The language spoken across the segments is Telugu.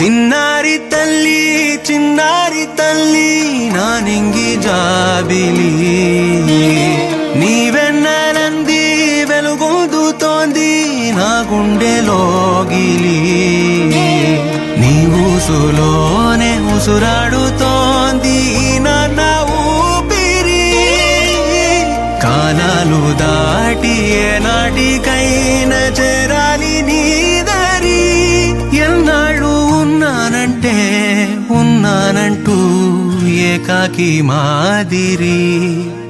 చిన్నారి తల్లి చిన్నారి తల్లి నానింగి జాబిలి. నీవెన్ననంది వెలుగొందుతోంది నా గుండెలోగిలి నీ ఊసులోనే ఉసురాడుతోంది నా ఊపిరి. కాలాలు దాటి ఏనాటికైనా చేరాలి నీ ఉన్నానంటూ ఏకాకి మాదిరి.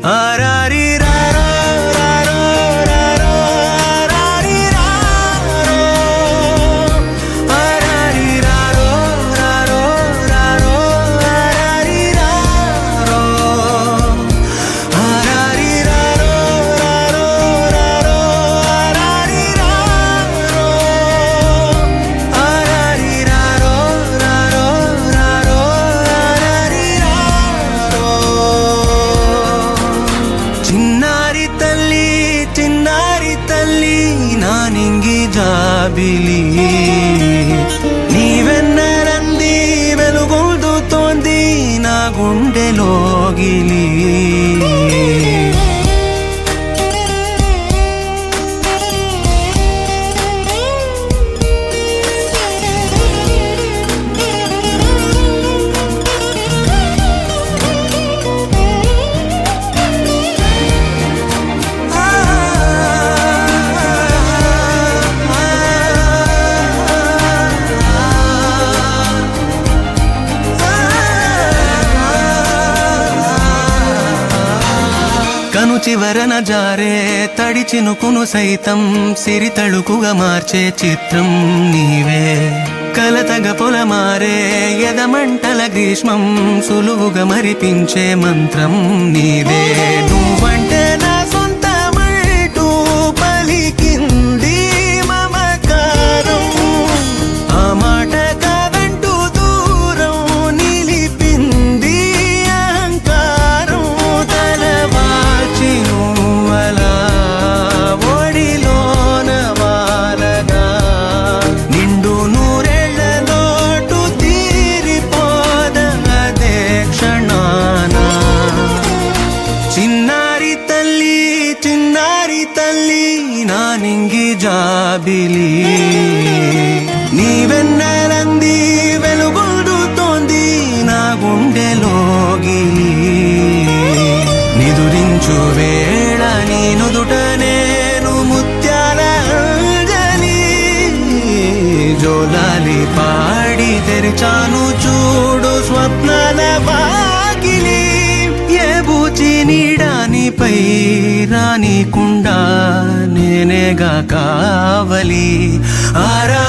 ఆరారి రారా జాబిలి నీవెన్నరంది వెలుగొందుతోంది నా గుండెలోగిలి చివరన జారే తడి చినుకును సైతం సిరితళుకుగా మార్చే చిత్రం నీవే. కలతగ పొలమారే ఎదమంటల గ్రీష్మం సులువుగా మరిపించే మంత్రం నీదే చిన్నారి తల్లి చిన్నారి తల్లి నా నింగి జాబిలి. నీవెన్నరంది వెలుగొందుతోంది నా గుండెలోగిలి నిదురించు వేళ నీ నుదుట నేను ముత్యాల అంజలి. జోలాలి పాడి తెరిచాను చూడు స్వప్నాల వాకిలి. ఏ నీడానిపై రానికుండా నేనేగా కావలి. ఆరా